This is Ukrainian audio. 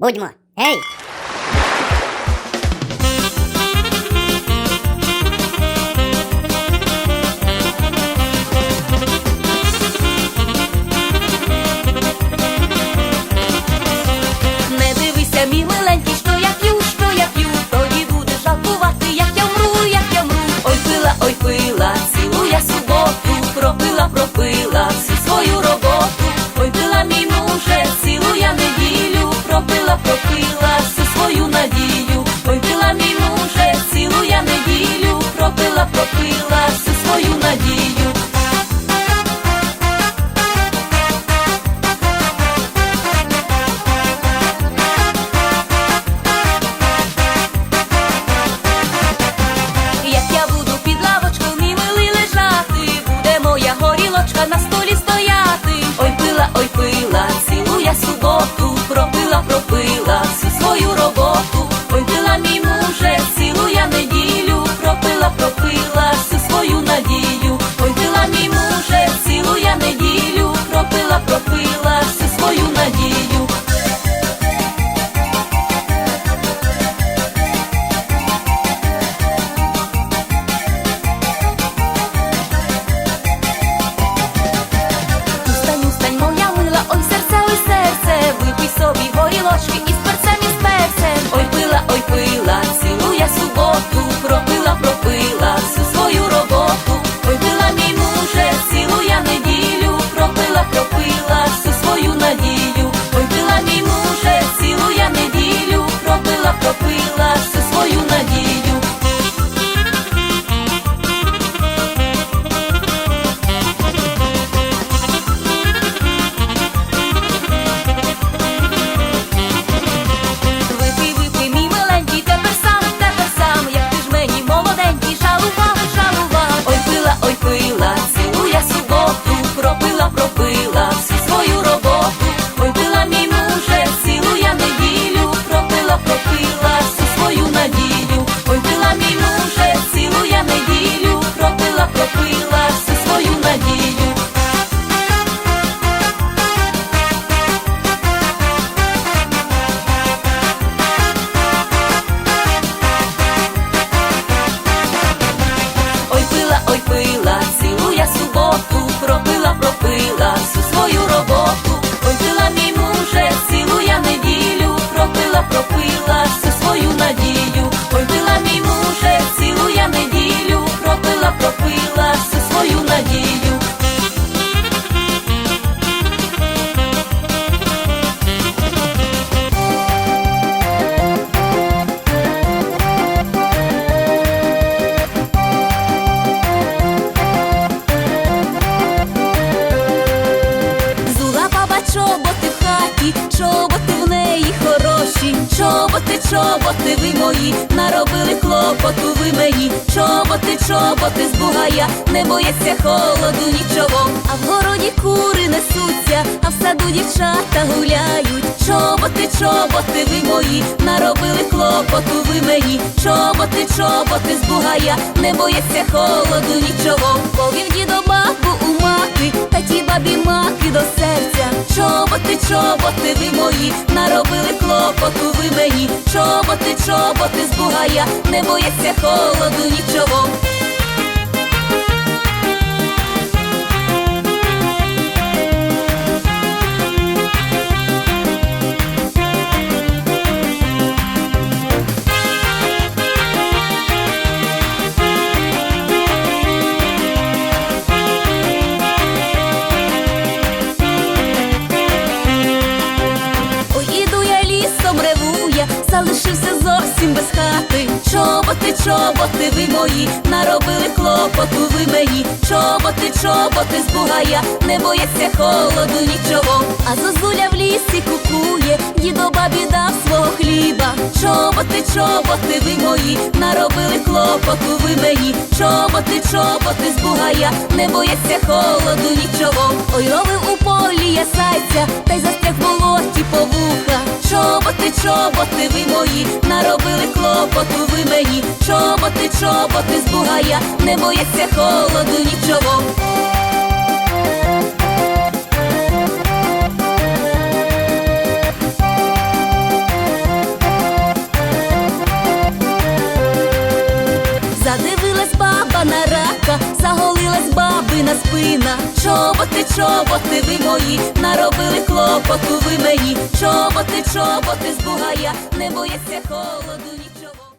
Будьмо. Гей! Не дивися, мій миленький, пропила, пропила всю свою надію. Ой пила, мій муже, цілу я неділю, пропила, пропила чоботи, ви мої, наробили клопоту ви мені, чоботи, чоботи з бугая, не бояться холоду нічого, а в городі кури несуться, а в саду дівчата гуляють, чоботи, чоботи ви мої, наробили клопоту ви мені, чоботи, чоботи з бугая, не бояться холоду нічого, повів дідо бабу у мати, та ті бабі маки до серця. Чоботи, чоботи ви мої, наробили клопоту ви мені, чоботи, чоботи з бугая, не бояться холоду нічого. Хати. Чоботи, чоботи ви мої, наробили клопоту ви мені. Чоботи, чоботи з бугая, не бояться холоду нічого. А зозуля в лісі кукує, дідо бабі дав свого хліба. Чоботи, чоботи ви мої, наробили клопоту ви мені. Чоботи, чоботи з бугая, не бояться холоду нічого. Ой, ловив у полі я зайця, та й застряг в болоті по вуха. Чоботи, чоботи ви мої, наробили клопоту ви мені. Чоботи, чоботи з бугая, не бояться холоду нічого. Бабина спина. Чоботи, чоботи, ви мої, наробили клопоту ви мені. Чоботи, чоботи з не бояться холоду.